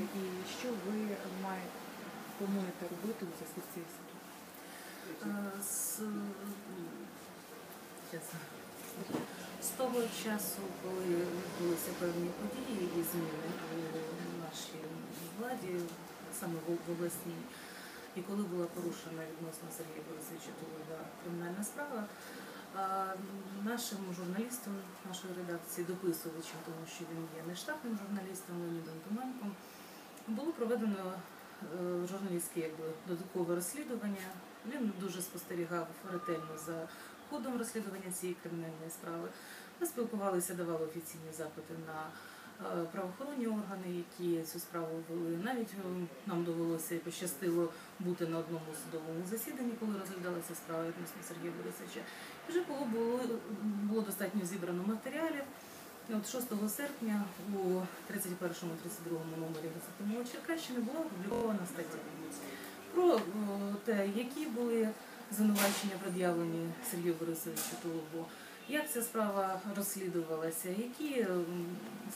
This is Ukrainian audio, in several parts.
відбулося і що ви маєте плануєте робити у зв'язку з цією ситуацією? Е, З, того часу, коли відбулися певні події і зміни у нашій владі, саме в обласній, і коли була порушена відносно Сергія Борисовича Тулова кримінальна справа, а, нашим журналістам нашої редакції, дописувачем, тому що він є не штатним журналістом Леонідом Томенком, було проведено е, журналістське якби, додаткове розслідування. Він дуже спостерігав ретельно за ходом розслідування цієї кримінальної справи. Ми спілкувалися, давали офіційні запити на е, правоохоронні органи, які цю справу вели. Навіть е, нам довелося і пощастило бути на одному судовому засіданні, коли розглядалася справа відносно Сергія Борисовича. Вже було, було достатньо зібрано матеріалів. І от 6 серпня у 31-32 номері газети «Мова Черкащини була опублікована стаття про е, те, які були звинувачення пред'явлені Сергію Борисовичу Тулубу, як ця справа розслідувалася, які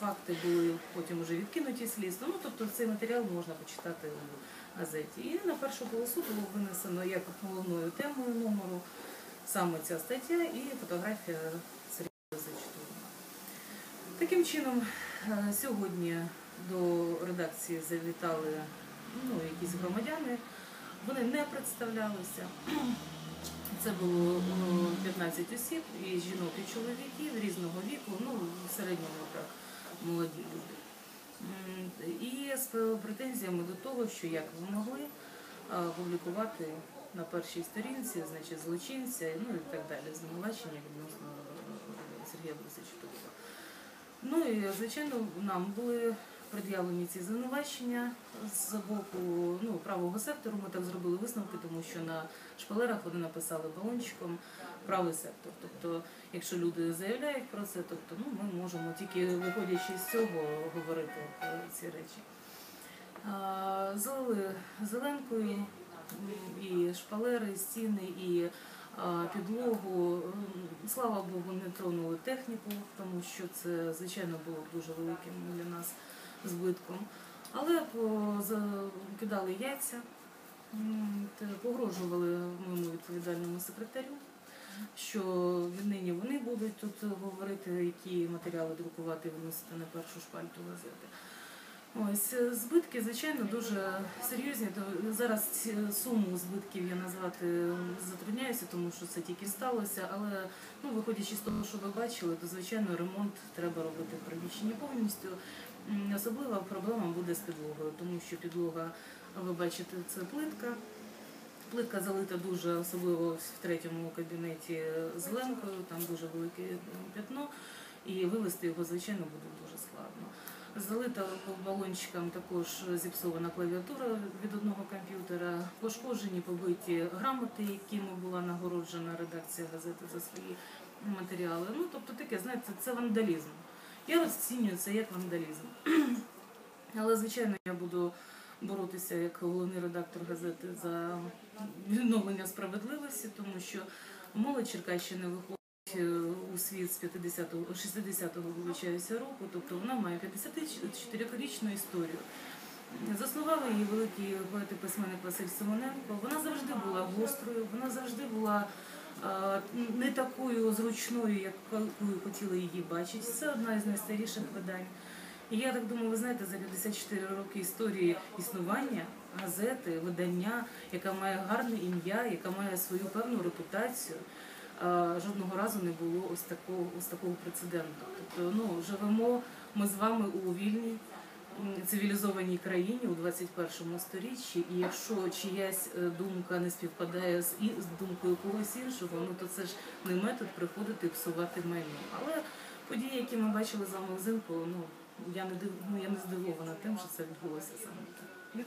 факти були потім вже відкинуті слідством. Ну, тобто цей матеріал можна почитати у газеті. І на першу полосу було винесено як головною темою номеру саме ця стаття і фотографія. Таким чином, е, сьогодні до редакції завітали ну, якісь громадяни. Вони не представлялися. Це було 15 осіб, і жінок, і чоловіків різного віку, ну, в середньому так, молоді люди. І з претензіями до того, що як ви могли публікувати на першій сторінці, значить, злочинця, ну і так далі, звинувачення відносно е, Сергія Борисовича Тулова. Ну і звичайно, нам були пред'явлені ці звинувачення з боку ну, правого сектору. Ми так зробили висновки, тому що на шпалерах вони написали балончиком правий сектор. Тобто, якщо люди заявляють про це, тобто ну, ми можемо тільки виходячи з цього говорити про ці речі. Залили зеленкою і шпалери, і стіни, і підлогу. Слава Богу, не тронули техніку, тому що це, звичайно, було б дуже великим для нас збитком. Але кидали яйця, погрожували моєму відповідальному секретарю, що віднині вони будуть тут говорити, які матеріали друкувати і виносити на першу шпальту газети. Ось е, збитки, звичайно, дуже серйозні. Зараз суму збитків я назвати затрудняюся, тому що це тільки сталося. Але ну, виходячи з того, що ви бачили, то звичайно ремонт треба робити в приміщенні повністю. Особлива проблема буде з підлогою, тому що підлога, ви бачите, це плитка. Плитка залита дуже особливо в третьому кабінеті зеленкою, там дуже велике п'ятно, і вивести його, звичайно, буде дуже складно. Залита балончиком також зіпсована клавіатура від одного комп'ютера, пошкоджені побиті грамоти, якими була нагороджена редакція газети за свої матеріали. Ну, тобто таке, знаєте, це вандалізм. Я розцінюю це як вандалізм. Але, звичайно, я буду боротися як головний редактор газети за відновлення справедливості, тому що молодь Черкащини виходить у світ з 50-го, 60-го вибачаюся року, тобто вона має 54-річну історію. Заснували її великий поет і письменник Василь Симоненко. Вона завжди була гострою, вона завжди була е, не такою зручною, якою хотіли її бачити. Це одна із найстаріших видань. І я так думаю, ви знаєте, за 54 роки історії існування газети, видання, яка має гарне ім'я, яка має свою певну репутацію. Е, Жодного разу не було ось такого, ось такого прецеденту. Тобто, ну живемо ми з вами у вільній цивілізованій країні у 21 сторіччі, і якщо чиясь е, думка не співпадає з і з думкою когось іншого, ну то це ж не метод приходити і псувати майно. Але події, які ми бачили з вами ну я не див... ну, я не здивована тим, що це відбулося саме так.